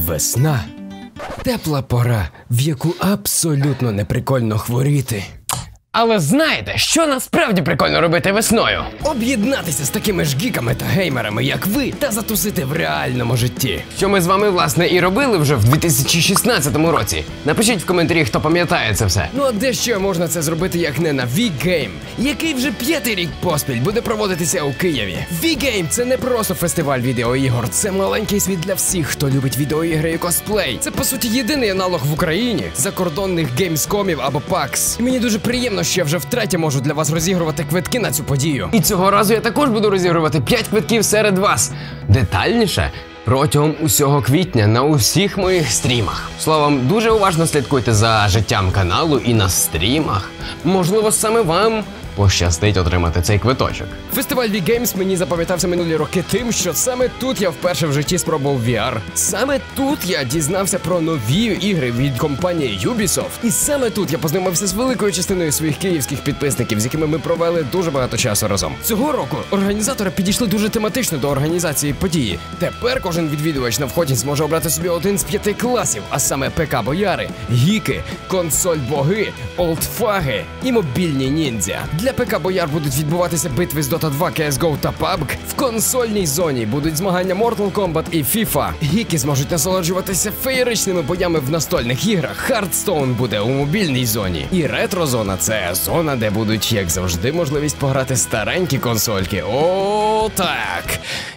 Весна. Тепла пора, в яку абсолютно не прикольно хворіти. Але знаєте, що насправді прикольно робити весною? Об'єднатися з такими ж гіками та геймерами, як ви, та затусити в реальному житті. Що ми з вами власне і робили вже в 2016 році. Напишіть в коментарі, хто пам'ятає це все. Ну а де ще можна це зробити, як не на V-Game, який вже п'ятий рік поспіль буде проводитися у Києві. V-Game – це не просто фестиваль відеоігор, це маленький світ для всіх, хто любить відеоігри і косплей. Це по суті єдиний аналог в Україні закордонних геймскомів або PAX. І мені дуже приємно, що я вже втретє можу для вас розігрувати квитки на цю подію. І цього разу я також буду розігрувати 5 квитків серед вас. Детальніше протягом усього квітня на усіх моїх стрімах. Словом, дуже уважно слідкуйте за життям каналу і на стрімах. Можливо, саме вам пощастить отримати цей квиточок. Фестиваль V-Games мені запам'ятався минулі роки тим, що саме тут я вперше в житті спробував VR. Саме тут я дізнався про нові ігри від компанії Ubisoft. І саме тут я познайомився з великою частиною своїх київських підписників, з якими ми провели дуже багато часу разом. Цього року організатори підійшли дуже тематично до організації події. Тепер кожен відвідувач на вході зможе обрати собі один з п'яти класів, а саме ПК Бояри, гіки, консоль боги, олдфаги і мобільні ніндзя. Для ПК Бояр будуть відбуватися битви з Dota 2, CSGO та PUBG. В консольній зоні будуть змагання Mortal Kombat і FIFA. Гіки зможуть насолоджуватися феєричними боями в настольних іграх. Hearthstone буде у мобільній зоні. І ретро-зона це зона, де будуть, як завжди, можливість пограти старенькі консольки. О, так.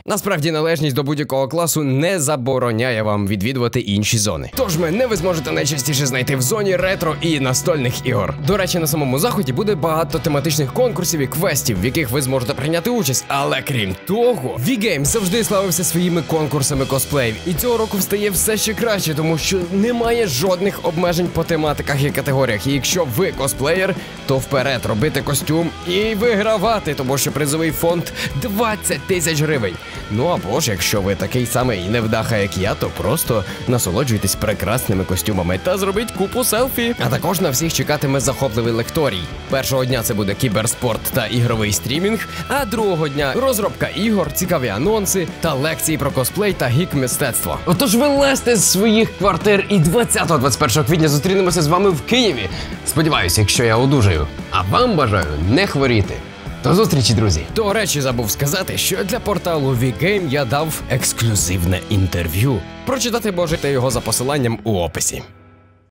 Насправді належність до будь-якого класу не забороняє вам відвідувати інші зони. Тож мене ви зможете найчастіше знайти в зоні ретро і настольних ігор. До речі, на самому заході буде багато тематичних конкурсів і квестів, в яких ви зможете прийняти участь. Але крім того, V-Game завжди славився своїми конкурсами косплеїв. І цього року встає все ще краще, тому що немає жодних обмежень по тематиках і категоріях. І якщо ви косплеєр, то вперед робити костюм і вигравати, тому що призовий фонд 20 тисяч гривень. Ну або ж, якщо ви такий самий невдаха, як я, то просто насолоджуйтесь прекрасними костюмами та зробіть купу селфі. А також на всіх чекатиме захопливий лекторій. Першого дня це буде кіберспорт та ігровий стрімінг, а другого дня розробка ігор, цікаві анонси та лекції про косплей та гік мистецтво. Отож вилезьте з своїх квартир і 20-21 квітня зустрінемося з вами в Києві. Сподіваюся, якщо я одужаю. А вам бажаю не хворіти. До зустрічі, друзі! До речі, забув сказати, що для порталу VGame я дав ексклюзивне інтерв'ю. Прочитати можете його за посиланням у описі.